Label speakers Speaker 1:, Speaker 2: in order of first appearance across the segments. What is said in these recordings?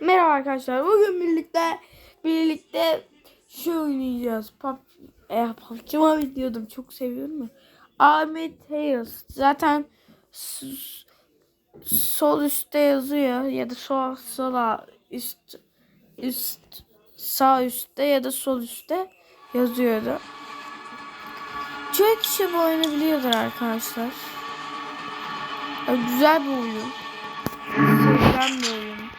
Speaker 1: Merhaba arkadaşlar. Bugün birlikte birlikte şu oynayacağız. Pop, e, PUBG Mobile diyordum. Çok seviyorum ya. Ahmet Tales. Zaten sol üstte yazıyor ya da sol sola üst üst sağ üstte ya da sol üstte yazıyordu. Çoğu kişi bu oyunu biliyordur arkadaşlar. Ya, güzel bir oyun. Sevilen bir oyun.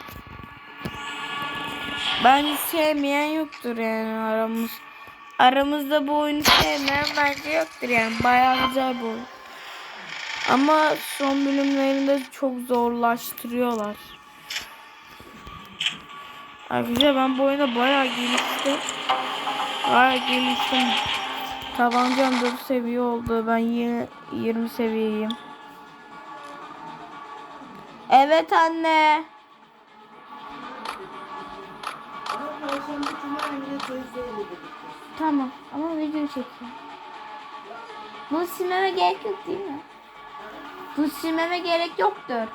Speaker 1: Bence sevmeyen yoktur yani aramız. Aramızda bu oyunu sevmeyen bence yoktur yani. Bayağı güzel bu. Ama son bölümlerinde çok zorlaştırıyorlar. Arkadaşlar ben bu oyunda bayağı geliştim. Bayağı geliştim. Tabancam 4 seviye oldu. Ben yine 20 seviyeyim. Evet anne. Tamam ama video çekiyorum. Bunu silmeme gerek yok değil mi? Bu silmeme gerek yoktur.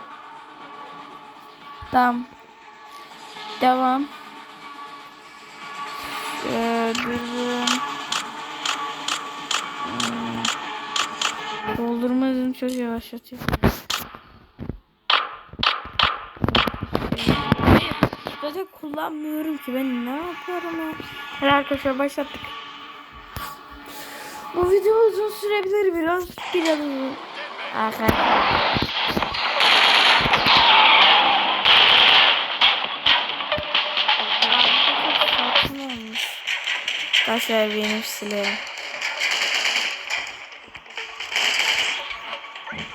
Speaker 1: Tamam. Devam. Ee, durun. Hmm. Doldurma hızını çok yavaşlatıyor. Zaten kullanmıyorum ki ben ne yapıyorum ya. Hadi arkadaşlar başlattık. Bu video uzun sürebilir biraz biraz uzun. Arkadaşlar. Arkadaşlar benim sileyim.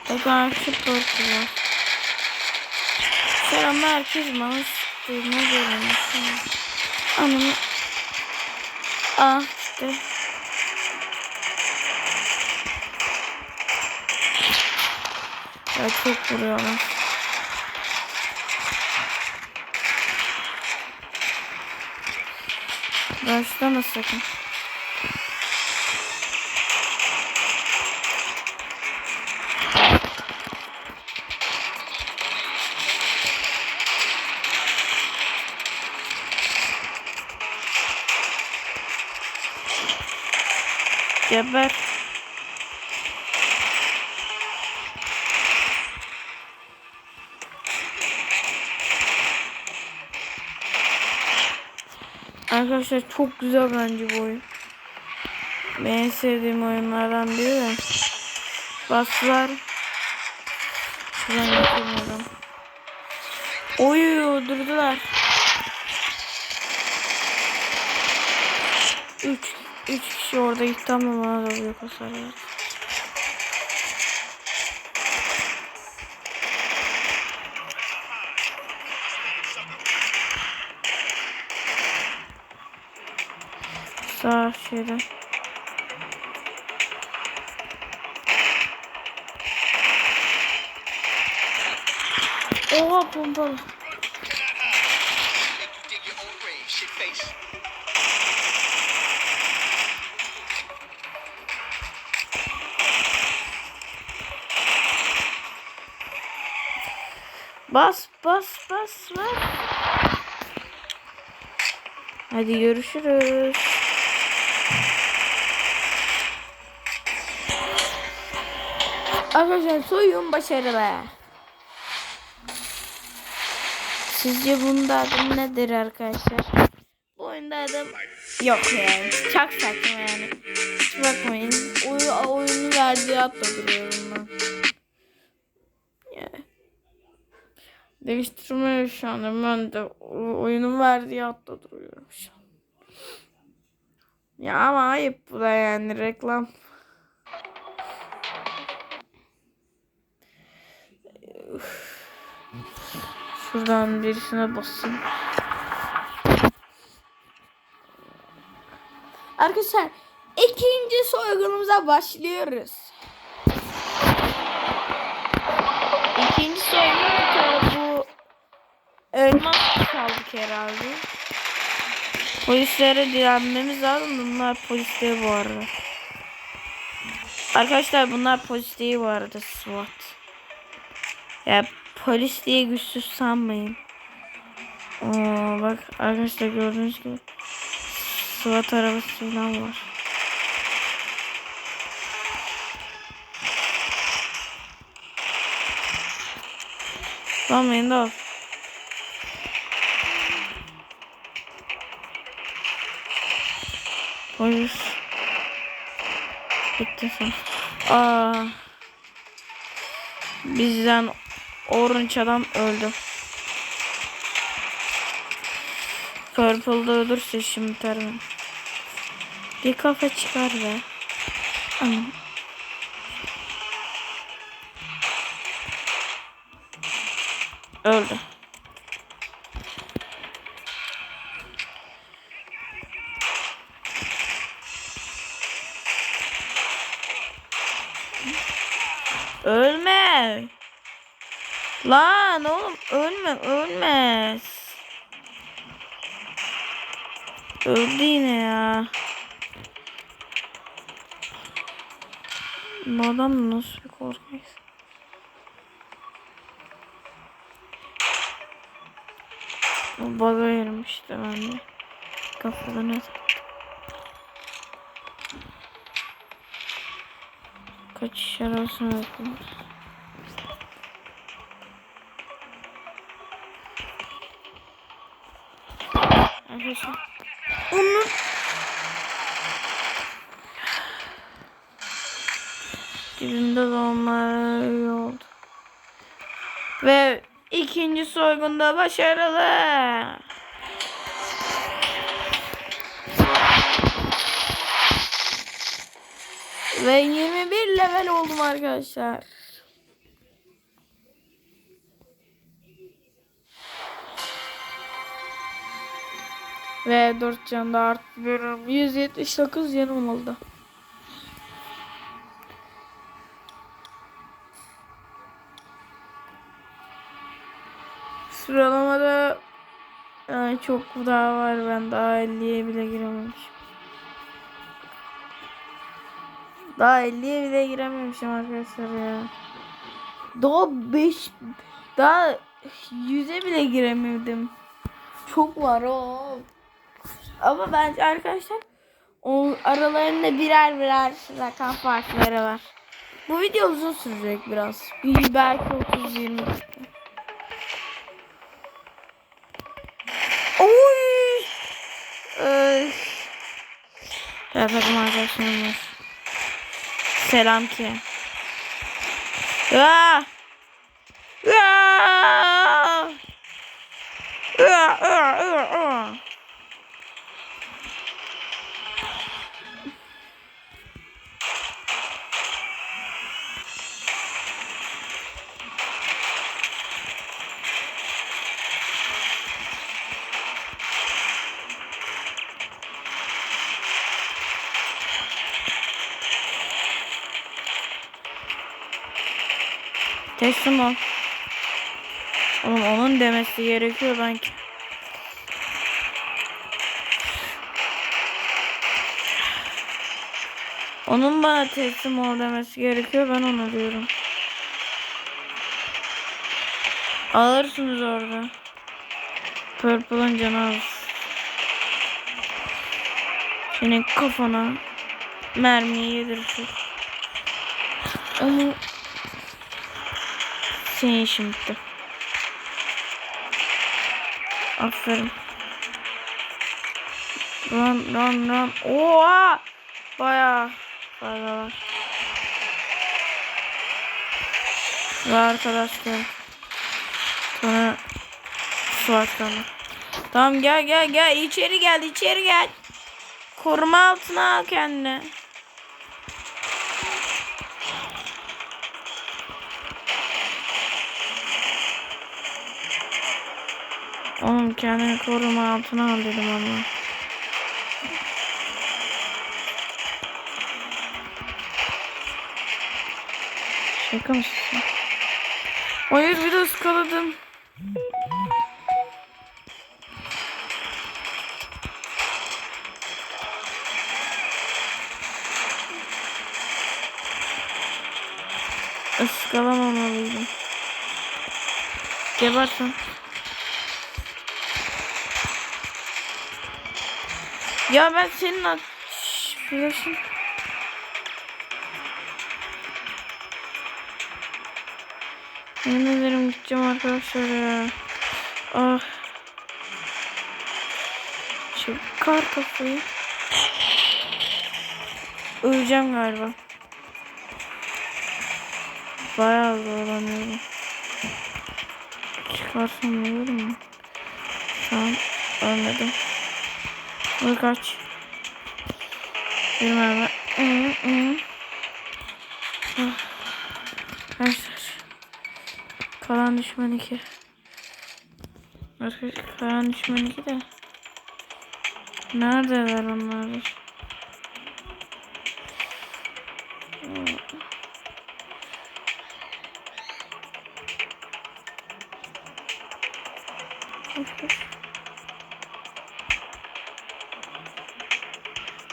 Speaker 1: Bakın şu portu var. Selam herkes sıktığına görünmüş. Anımı Ah işte. Ya çok vuruyorlar. Başlama sakın. Geber. Arkadaşlar çok güzel bence bu oyun. Ben en sevdiğim oyunlardan biri de. Bastılar. Şuradan yapamadım. Oy durdular. 3 3 kişi orada gitti ama bana da büyük hasar verdi. Sağ şeyden. Oha pompalı. Bas bas bas bas. Hadi görüşürüz. Arkadaşlar soyun başarılı. Sizce bunda adım nedir arkadaşlar? Bu oyunda adım yok yani. Çok saçma yani. Hiç bakmayın. Oy, oyunu verdiği atla duruyorum ben. Değiştirme şu anda ben de oyunun verdiği hatta duruyorum şu an. Ya ama ayıp bu da yani reklam. Şuradan birisine basayım. Arkadaşlar ikinci soygunumuza başlıyoruz. İkinci soygun bu elmas çaldık herhalde. Polislere direnmemiz lazım. Bunlar polis değil bu arada. Arkadaşlar bunlar polis değil bu arada SWAT. Ya polis diye güçsüz sanmayın. Oo, bak arkadaşlar gördüğünüz gibi SWAT arabası falan var. Lan beni Polis. Bitti sen. Aa. Bizden orange adam öldü. Purple'da ölürse şimdi termin. Bir kafa çıkar be. Öldü. Ölme. Lan oğlum ölme ölmez. Öldü yine ya. Bu adam nasıl bir korkak? Bu baga girmişti bende. Kafada ne taktı? Kaçış arasına bakın. Arkadaşlar. Onu dibimde dolmalar iyi oldu. Ve ikinci soygunda başarılı. Ve 21 level oldum arkadaşlar. Ve 4 can da arttırıyorum. 179 yanım oldu. Sıralamada yani çok daha var. Ben daha 50'ye bile girememişim. Daha 50'ye bile girememişim arkadaşlar ya. Daha 5 daha 100'e bile giremedim. Çok var o. Ama bence arkadaşlar o aralarında birer birer rakam farkları var. Bu video uzun sürecek biraz. Bir belki 30-20 dakika. Oy! Takım arkadaşlarım var. Selam ki. Ya! Ya! Ya! Ya! Ya! Ya! Teslim ol. Oğlum onun demesi gerekiyor sanki. Onun bana teslim ol demesi gerekiyor. Ben onu diyorum. Alırsınız orada. Purple'ın canı az. Senin kafana mermiyi yedirecek. Onu senin işin bitti. Aferin. Run run run. Oha! Bayağı fazla var. Ve arkadaşlar. Sonra Suat kaldı. Tamam gel gel gel içeri gel içeri gel. Koruma altına al kendini. Oğlum kendini koruma altına al dedim ama. Şaka mısın? Hayır bir de ıskaladım. Iskalamamalıydım. Gebersin. Ya ben senin ad... Şşş, Yemin ederim gideceğim arkadaşlar ya. Ah. Çıkar kafayı. Öleceğim galiba. Bayağı zorlanıyorum. Çıkarsam mu? Şu an ölmedim. Dur kaç. Hı. Ah. Arkadaşlar. Kalan düşman 2. Arkadaşlar kalan düşman 2 de. Neredeler onlar?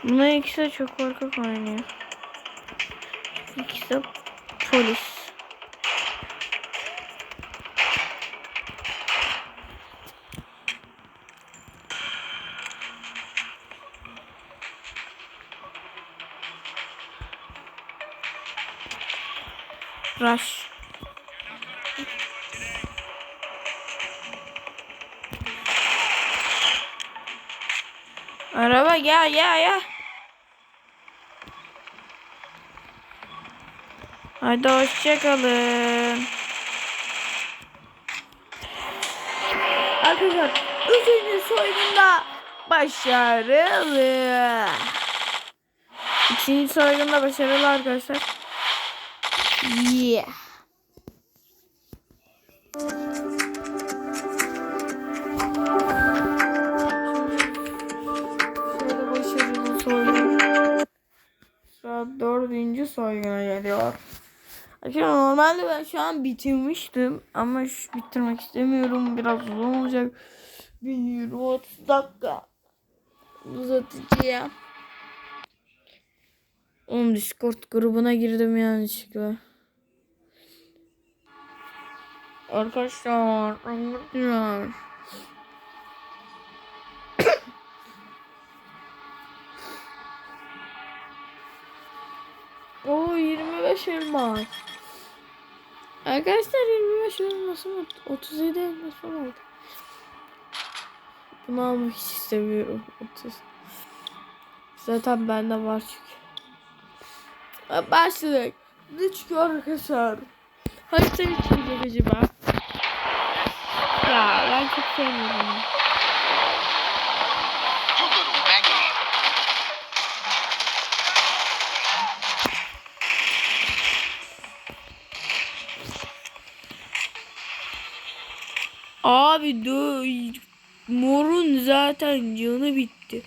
Speaker 1: Bunlar ikisi de çok korkak oynuyor. İkisi de polis. Rush. Araba gel gel gel. Hadi hoşçakalın. Arkadaşlar üçüncü soygunda başarılı. İkinci soygunda başarılı arkadaşlar. Yeah. Şöyle başarılı soygun. Şu an dördüncü soyguna geliyor. Arkadaşlar normalde ben şu an bitirmiştim ama şu bitirmek istemiyorum. Biraz uzun olacak. Bir 20-30 dakika uzatacağım. Oğlum Discord grubuna girdim yanlışlıkla. Arkadaşlar anlatacağım. 25 elma. Arkadaşlar 25 elmasım 37 elmasım oldu. Bunu almak hiç istemiyorum. 30. Zaten bende var çünkü. Başladık. Ne çıkıyor arkadaşlar? Harita bir çıkacak acaba? Ya ben çok sevmiyorum. Abi dur. Morun zaten canı bitti.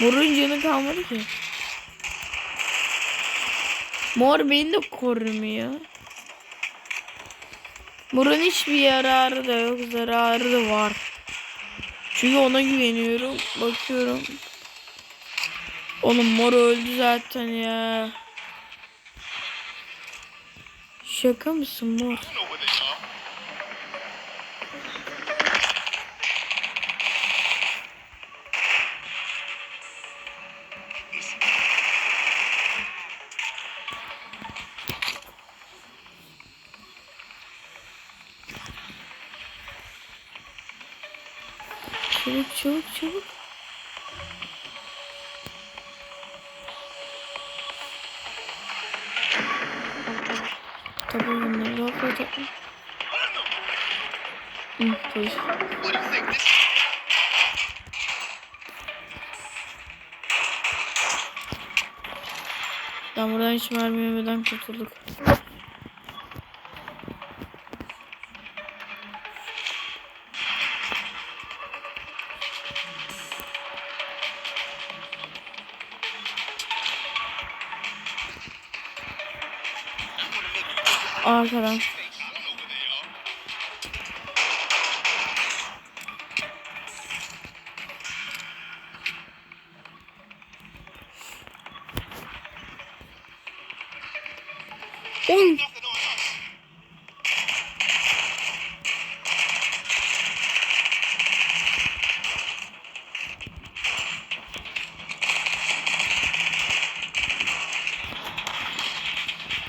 Speaker 1: Morun canı kalmadı ki. Mor beni de korumuyor. Morun hiçbir yararı da yok. Zararı da var. Çünkü ona güveniyorum. Bakıyorum. Oğlum mor öldü zaten ya. Şaka mısın mor? Çabuk çabuk çabuk.
Speaker 2: Think this
Speaker 1: Ben buradan hiç mermi yemeden kurtulduk.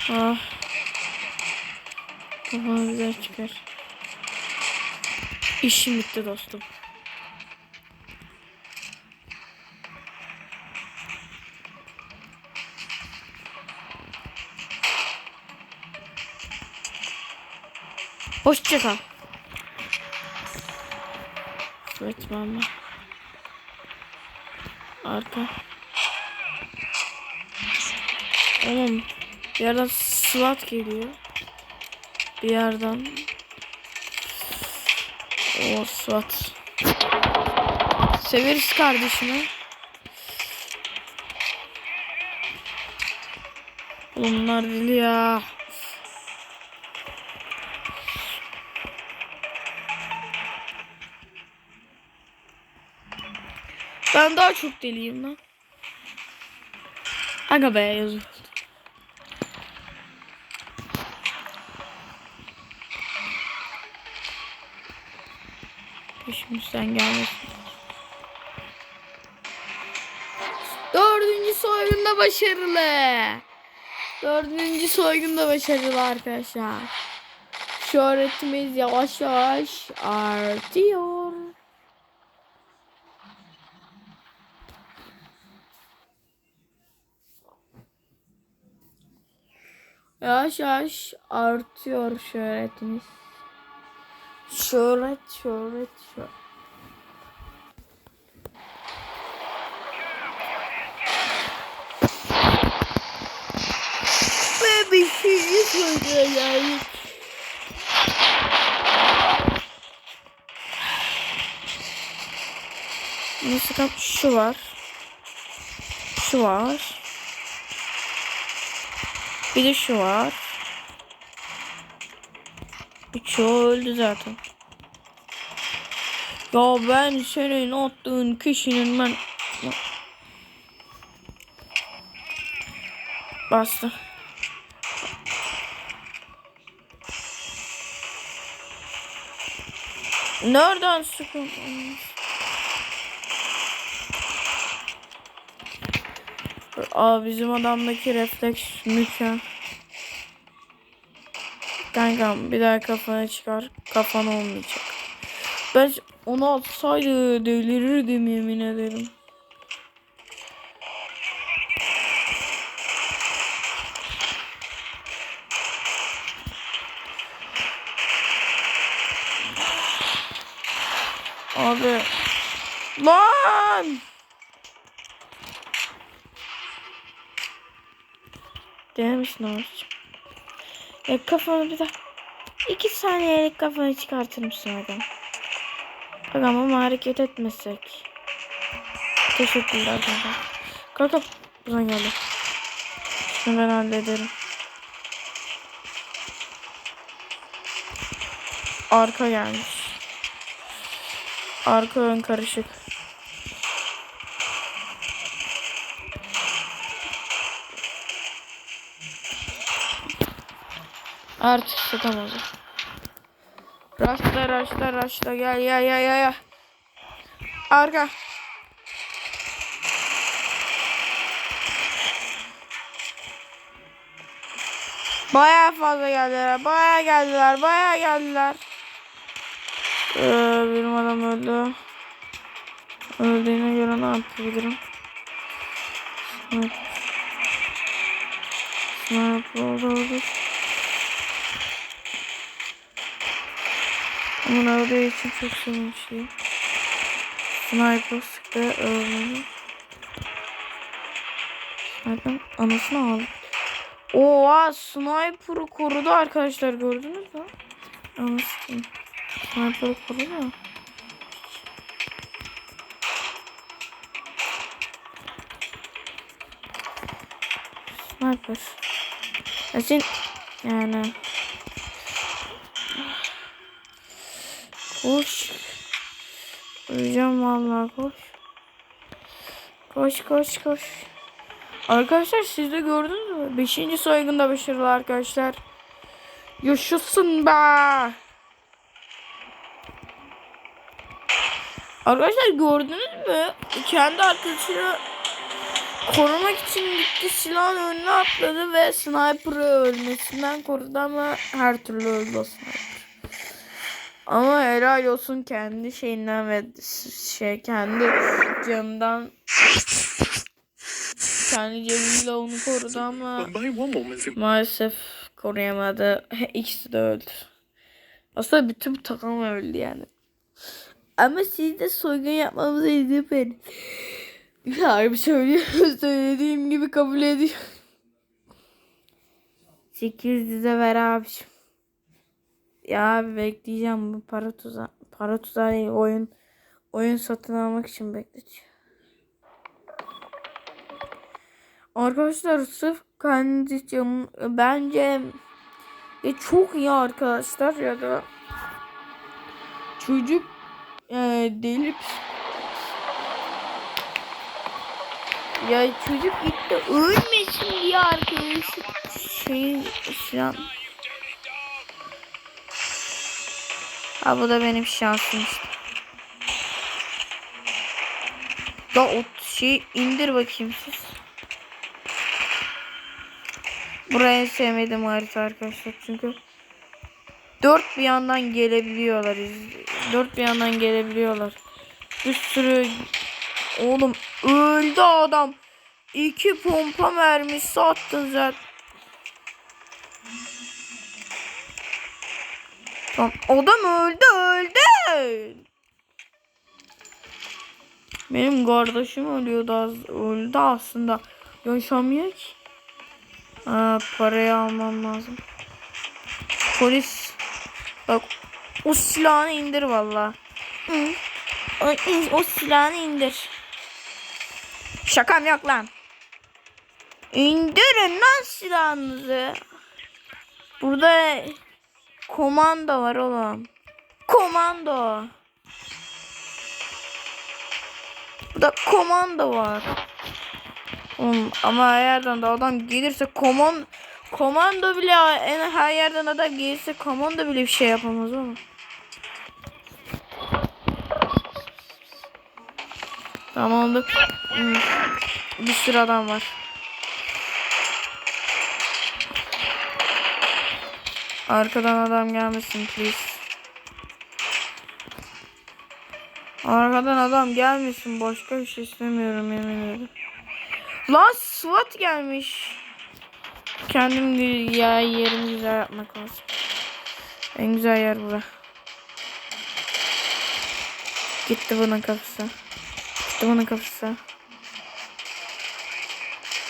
Speaker 1: Kafana güzel çıkar. İşim bitti dostum. Hoşça kal. Evet mama. Arka. Oğlum bir yerden SWAT geliyor. Bir yerden. O SWAT. Severiz kardeşimi. Bunlar deli ya. Ben daha çok deliyim lan. Aga be yazık. Peşimizden gelmesin. Dördüncü soygunda başarılı. Dördüncü soygunda başarılı arkadaşlar. Şöhretimiz yavaş yavaş artıyor. Yavaş yavaş artıyor şöhretimiz. Şöhret, şöhret, şöhret. Ve bir şey söyleyeceğim. Mesela şu var. Şu var. Bir de şu var. Üçü öldü zaten. Ya ben senin attığın kişinin ben... Bastı. Nereden sıkın? Aa bizim adamdaki refleks mükemmel. Kankam bir daha kafana çıkar. Kafan olmayacak. Ben onu atsaydı delirirdim yemin ederim. Lan! Denemişsin ağaç. Ya kafanı bir daha. iki saniyelik kafanı çıkartır mısın adam? Adam ama hareket etmesek. Teşekkürler kanka. Kanka buradan geldi. Şunu ben hallederim. Arka gelmiş. Arka ön karışık. Artık satamaz. Raşla raşla raşla gel ya ya ya ya. Arka. Baya fazla geldiler. Baya geldiler. Baya geldiler. Ee, benim adam öldü. Öldüğüne göre ne yapabilirim? Sniper. Sniper oldu. Onun öldüğü için çok sevinçliyim. Sniper sıktı öldü. Sniper anasını aldı. Oha sniper'ı korudu arkadaşlar gördünüz mü? Anasını. Sniper'ı korudu? Sniper. Yasin yani Koş. Öleceğim vallahi koş. Koş koş koş. Arkadaşlar siz de gördünüz mü? Beşinci soygunda başarılı arkadaşlar. Yaşasın be. Arkadaşlar gördünüz mü? Kendi arkadaşını korumak için gitti silahın önüne atladı ve sniper'ı ölmesinden korudu ama her türlü öldü sniper. Ama helal olsun kendi şeyinden ve şey kendi canından kendi cebiyle onu korudu ama maalesef koruyamadı. İkisi de öldü. Aslında bütün takım öldü yani. Ama siz de soygun yapmamıza izin verin. Harbi söylüyor. Söylediğim gibi kabul ediyor. 800 de ver abiciğim. Ya bekleyeceğim bu para tuzağı. Para tuzağı değil oyun. Oyun satın almak için bekletiyor. Arkadaşlar sırf canım bence e, çok iyi arkadaşlar ya da çocuk e, delip ya çocuk gitti ölmesin diye arkadaşı şey falan Ha bu da benim şansım işte. Da o şey indir bakayım siz. Burayı sevmedim harita arkadaşlar çünkü dört bir yandan gelebiliyorlar. Dört bir yandan gelebiliyorlar. Bir sürü oğlum öldü adam. İki pompa mermisi attın zaten. Tamam adam öldü öldü. Benim kardeşim ölüyordu az öldü aslında. Yaşamıyor ki. Aa, parayı almam lazım. Polis. Bak o silahını indir valla. O, o silahını indir. Şakam yok lan. İndirin lan silahınızı. Burada komando var oğlum. Komando. Burada komando var. Oğlum, ama her yerden de adam gelirse komand komando bile en her yerden adam gelirse komando bile bir şey yapamaz oğlum. Tamamdır. Hmm. Bir sürü adam var. Arkadan adam gelmesin please. Arkadan adam gelmesin. Başka bir şey istemiyorum yemin ederim. Lan SWAT gelmiş. Kendim ya yerimi güzel yapmak lazım. En güzel yer bura. Gitti bunun kapısı. Gitti bunun kapısı.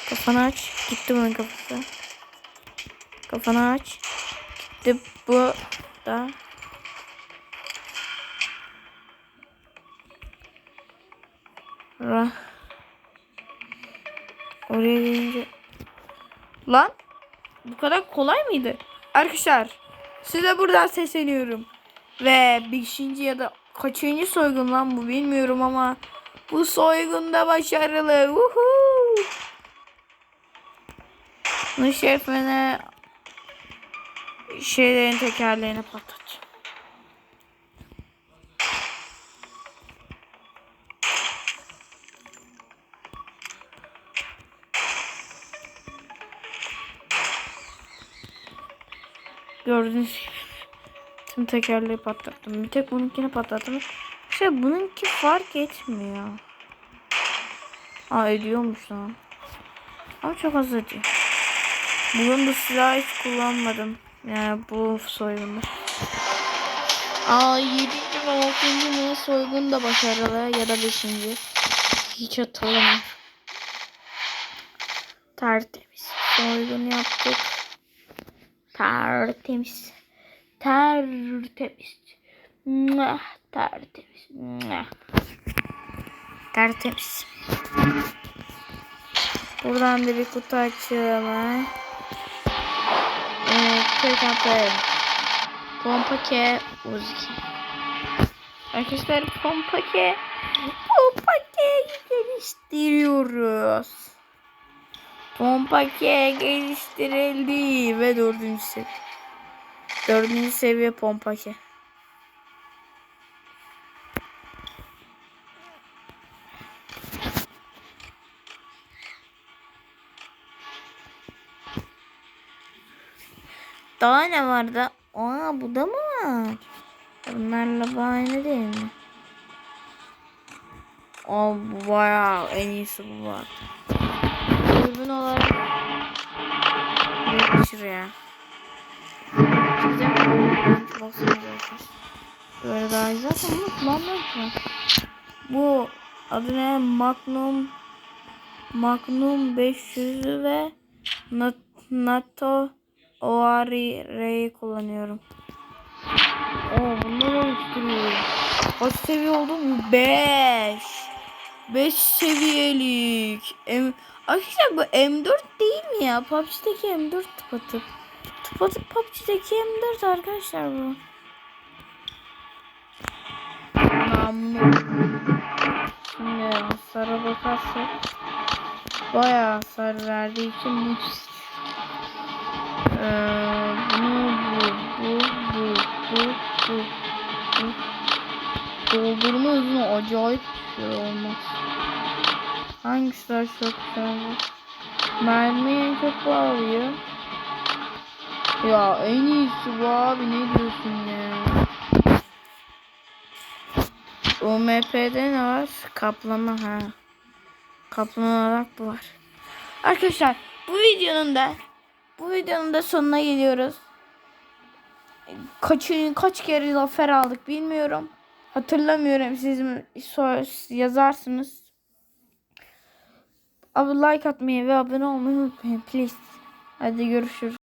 Speaker 1: Kafanı aç. Gitti bunun kapısı. Kafanı aç. Gitti bu da. Ra. Oraya gelince... Lan bu kadar kolay mıydı? Arkadaşlar size buradan sesleniyorum. Ve 5. ya da kaçıncı soygun lan bu bilmiyorum ama bu soygunda başarılı. Uhu. Bu şefine şeylerin tekerlerini patlatacağım. Gördüğünüz gibi tüm tekerleği patlattım. Bir tek bununkini patlattım. İşte bununki fark etmiyor. Aa ediyormuş lan. Ama çok az ediyor. Bugün bu silahı hiç kullanmadım. Yani bu soygunda. Aa 7. ve 6. mı soygun da başarılı ya da 5. Hiç hatırlamıyorum. Tertemiz. Soygun yaptık. Tertemiz. Tertemiz. Mwah, Tertemiz. Mwah. Tertemiz. Buradan da bir kutu açalım. Evet, tek atlayalım. Pompake Uzi. Arkadaşlar Pompake Pompake geliştiriyoruz. Pompake geliştirildi ve dördüncü seviye. Dördüncü seviye Pompake. Daha ne vardı? Aa bu da mı var? Bunlarla bu aynı değil mi? Aa bu bayağı en iyisi bu var. Dürbün olarak bir şuraya. Böyle daha zaten bunu kullanmıyorum. Bu adı ne? Magnum Magnum 500'ü ve Na- NATO ORI'yi kullanıyorum. Oo bunları oluşturuyorum. Kaç seviye oldu mu? 5. 5 seviyelik. M Arkadaşlar bu M4 değil mi ya? PUBG'deki M4 tıpatıp. Tıpatıp PUBG'deki M4 arkadaşlar bu. Namlu. Şimdi hasara bakarsak bayağı hasar verdiği için bu bunu bu bu bu bu bu doldurma hızına acayip bir şey olmaz. Hangisi daha çok güzel? Mermi çok bu alıyor. Ya en iyisi bu abi ne diyorsun ya? UMP'de ne var? Kaplama ha. Kaplama olarak bu var. Arkadaşlar bu videonun da bu videonun da sonuna geliyoruz. Kaç, kaç kere zafer aldık bilmiyorum. Hatırlamıyorum. Siz mi yazarsınız. Abi like atmayı ve abone olmayı unutmayın please. Hadi görüşürüz.